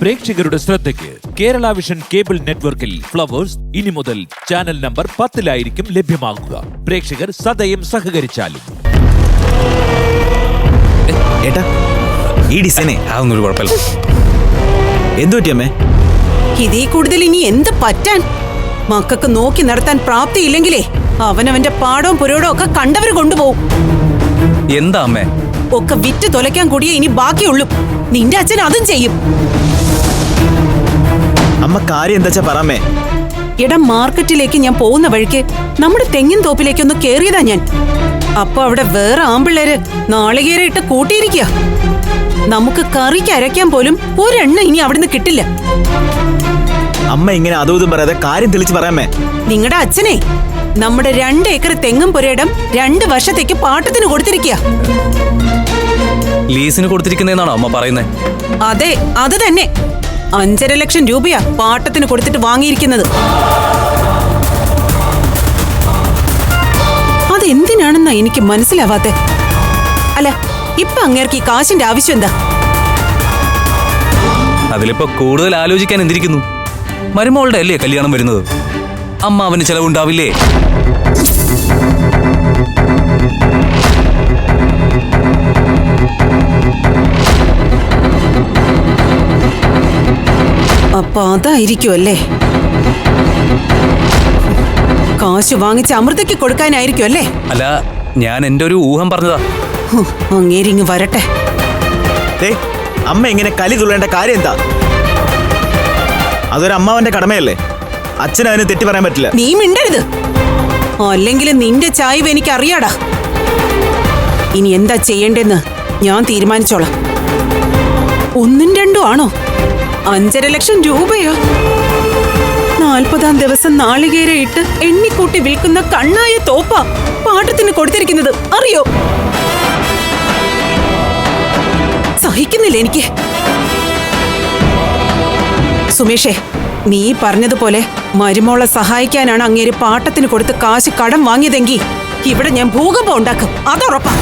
പ്രേക്ഷകരുടെ ശ്രദ്ധയ്ക്ക് Kerala vision cable നെറ്റ്വർക്കിൽ ഫ്ലവേഴ്സ് ഇനി മുതൽ ചാനൽ നമ്പർ പത്തിലായിരിക്കും ലഭ്യമാകുക പ്രേക്ഷകർ സദയം സഹകരിച്ചാലും. ഏട്ടാ ഈ ഡിസൈനെ അതൊന്നും ഒരു കുഴപ്പമില്ല. എന്തു പറ്റിയമ്മേ ഇതേ കൂടുതൽ ഇനി എന്ത് പറ്റാൻ? മക്കൾക്ക് നോക്കി നടത്താൻ പ്രാപ്തിയില്ലെങ്കിലേ അവനവന്റെ പാടവും പുരോടവും ഒക്കെ കണ്ടവര് കൊണ്ടുപോകും. എന്താ അമ്മേ? ഒക്കെ വിറ്റ് തൊലയ്ക്കാൻ കൂടിയേ ഇനി ബാക്കിയുള്ളൂ. നിന്റെ അച്ഛൻ അതും ചെയ്യും. അമ്മ കാര്യം എന്താ പറമേ എടാ മാർക്കറ്റിലേക്ക് ഞാൻ പോകുന്ന വഴിക്ക് നമ്മുടെ തെങ്ങിൻ തോപ്പിലേക്ക് ഒന്ന് കേറിയതാ ഞാൻ. അപ്പൊ അവിടെ വേറെ ആമ്പിള്ളേര് നാളികേര ഇട്ട് കൂട്ടിയിരിക്കുക നമുക്ക് കറിക്ക് അരയ്ക്കാൻ പോലും ഒരെണ്ണ ഇനി അവിടുന്ന് കിട്ടില്ല. അമ്മ ഇങ്ങനെ അതും ഇതും പറയാതെ കാര്യം തെളിച്ച് പറയാമേ നിങ്ങളുടെ അച്ഛനെ നമ്മുടെ രണ്ട് ഏക്കർ തെങ്ങും പുരയിടം രണ്ട് വർഷത്തേക്ക് പാട്ടത്തിന് കൊടുത്തിരിക്കുക ലീസിന് കൊടുത്തിരിക്കുന്നതെന്നാണോ അമ്മ പറയുന്നത് അതെ അത് തന്നെ. അഞ്ചര ലക്ഷം രൂപയാ പാട്ടത്തിന് കൊടുത്തിട്ട് വാങ്ങിയിരിക്കുന്നത്. അതെന്തിനാണെന്നാ എനിക്ക് മനസ്സിലാവാത്തെ? അല്ല ഇപ്പൊ അങ്ങേർക്ക് ഈ കാശിന്റെ ആവശ്യം എന്താ? അതിലിപ്പോ കൂടുതൽ ആലോചിക്കാൻ എന്തിരിക്കുന്നു? മരുമോളുടെ അല്ലേ കല്യാണം വരുന്നത്? അമ്മ അവന് ചെലവുണ്ടാവില്ലേ? അപ്പൊ അതായിരിക്കും അല്ലേ കാശ് വാങ്ങിച്ച് അമൃതയ്ക്ക് കൊടുക്കാനായിരിക്കും അല്ലേ അല്ല ഞാൻ എന്റെ ഒരു ഊഹം പറഞ്ഞതാ. അങ്ങേരിങ് വരട്ടെ. ദേ അമ്മ എങ്ങനെ കലി തുള്ളേണ്ട കാര്യം എന്താ? അതൊരു അമ്മാവന്റെ കടമയല്ലേ? അച്ഛൻ അതിന് തെറ്റി പറയാൻ പറ്റില്ല. നീ മിണ്ടരുത്. അല്ലെങ്കിൽ നിന്റെ ചായ്വ് എനിക്ക് അറിയാടാ. ഇനി എന്താ ചെയ്യേണ്ടെന്ന് ഞാൻ തീരുമാനിച്ചോളാം. ഒന്നും രണ്ടും ആണോ? അഞ്ചര ലക്ഷം രൂപയോ? നാൽപ്പതാം ദിവസം നാളികേര ഇട്ട് എണ്ണിക്കൂട്ടി വിൽക്കുന്ന കണ്ണായ തോപ്പ പാട്ടത്തിന് കൊടുത്തിരിക്കുന്നത്. അറിയോ? സഹിക്കുന്നില്ല എനിക്ക്. സുമേഷേ നീ പറഞ്ഞതുപോലെ മരുമോളെ സഹായിക്കാനാണ് അങ്ങേര് പാട്ടത്തിന് കൊടുത്ത് കാശ് കടം വാങ്ങിയതെങ്കിൽ ഇവിടെ ഞാൻ ഭൂകമ്പം ഉണ്ടാക്കും. അതുറപ്പാ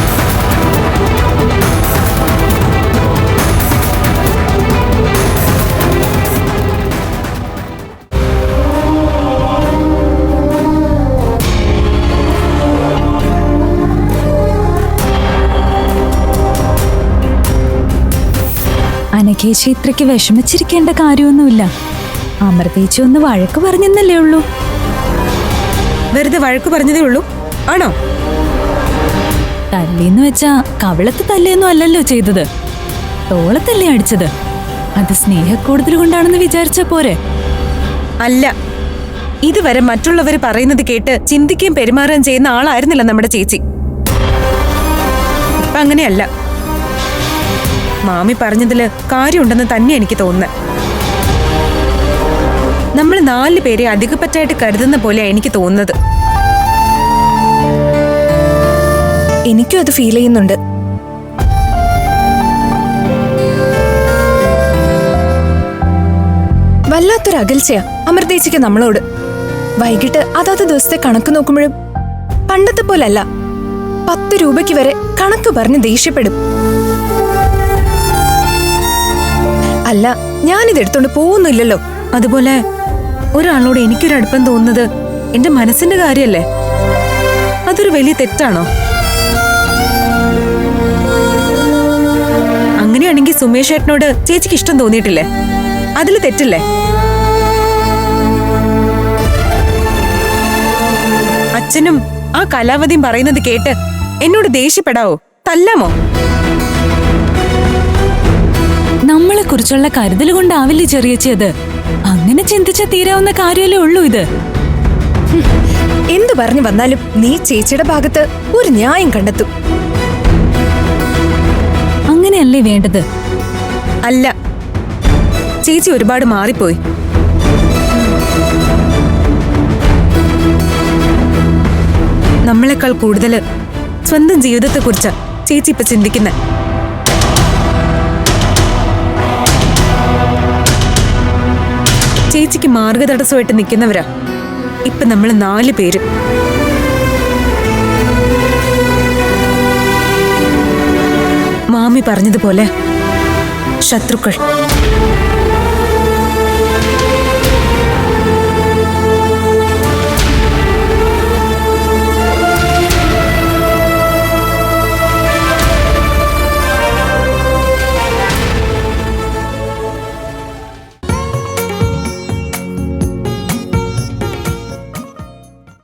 അനഘേശി ഇത്രയ്ക്ക് വിഷമിച്ചിരിക്കേണ്ട കാര്യമൊന്നുമില്ല. അമൃതേച്ചി ഒന്ന് വഴക്ക് പറഞ്ഞെന്നല്ലേ ഉള്ളൂ. വെറുതെ വഴക്ക് പറഞ്ഞതേ ഉള്ളൂ. ആണോ? തല്ലിന്ന് വെച്ചാ കവിളത്ത് തല്ലിയൊന്നും അല്ലല്ലോ ചെയ്തത്. തോളത്തല്ലേ അടിച്ചത്. അത് സ്നേഹക്കൂടുതൽ കൊണ്ടാണെന്ന് വിചാരിച്ച പോരെ. അല്ല. ഇതുവരെ മറ്റുള്ളവർ പറയുന്നത് കേട്ട് ചിന്തിക്കുകയും പെരുമാറുകയും ചെയ്യുന്ന ആളായിരുന്നില്ല നമ്മുടെ ചേച്ചി. ഇപ്പൊ അങ്ങനെയല്ല. മാമി പറഞ്ഞതിൽ കാര്യമുണ്ടെന്ന് തന്നെ എനിക്ക് തോന്നുന്നത് നമ്മൾ നാല് പേരെ അധികപ്പറ്റായിട്ട് കരുതുന്ന പോലെയാണ് എനിക്ക് തോന്നുന്നത്. എനിക്കും അത് ഫീൽ ചെയ്യുന്നുണ്ട്. വല്ലാത്തൊരു അകൽച്ചയാ അമൃതേച്ചിക്ക് നമ്മളോട്. വൈകിട്ട് അതാത് ദിവസത്തെ കണക്ക് നോക്കുമ്പോഴും പണ്ടത്തെ പോലല്ല. പത്ത് രൂപയ്ക്ക് വരെ കണക്ക് പറഞ്ഞ് ദേഷ്യപ്പെടും. അല്ല ഞാനിത് എടുത്തോണ്ട് പോകുന്നില്ലല്ലോ. അതുപോലെ ഒരാളോട് എനിക്കൊരു അടുപ്പം തോന്നുന്നത് എന്റെ മനസ്സിന്റെ കാര്യല്ലേ? അതൊരു വലിയ തെറ്റാണോ? അങ്ങനെയാണെങ്കിൽ സുമേഷ് ഏട്ടനോട് ചേച്ചിക്ക് ഇഷ്ടം തോന്നിയിട്ടില്ലേ? അതിൽ തെറ്റില്ലേ? അച്ഛനും ആ കലാവതിയും പറയുന്നത് കേട്ട് എന്നോട് ദേഷ്യപ്പെടാവോ? തല്ലാമോ? നമ്മളെ കുറിച്ചുള്ള കരുതൽ കൊണ്ടാവില്ലേ ചെറിയച്ചത് അങ്ങനെ ചിന്തിച്ച തീരാവുന്ന കാര്യമല്ലേ ഉള്ളൂ ഇത്. എന്തു പറഞ്ഞു വന്നാലും നീ ചേച്ചിയുടെ ഭാഗത്ത് ഒരു ന്യായം കണ്ടെത്തും. അങ്ങനെയല്ലേ വേണ്ടത്? അല്ല. ചേച്ചി ഒരുപാട് മാറിപ്പോയി. നമ്മളെക്കാൾ കൂടുതൽ സ്വന്തം ജീവിതത്തെക്കുറിച്ച് ചേച്ചി ഇപ്പൊ ചിന്തിക്കുന്നെ. ചേച്ചിക്ക് മാർഗതടസ്സമായിട്ട് നിൽക്കുന്നവരാ. ഇപ്പൊ നമ്മൾ നാല് പേര്. മാമി പറഞ്ഞതുപോലെ ശത്രുക്കൾ.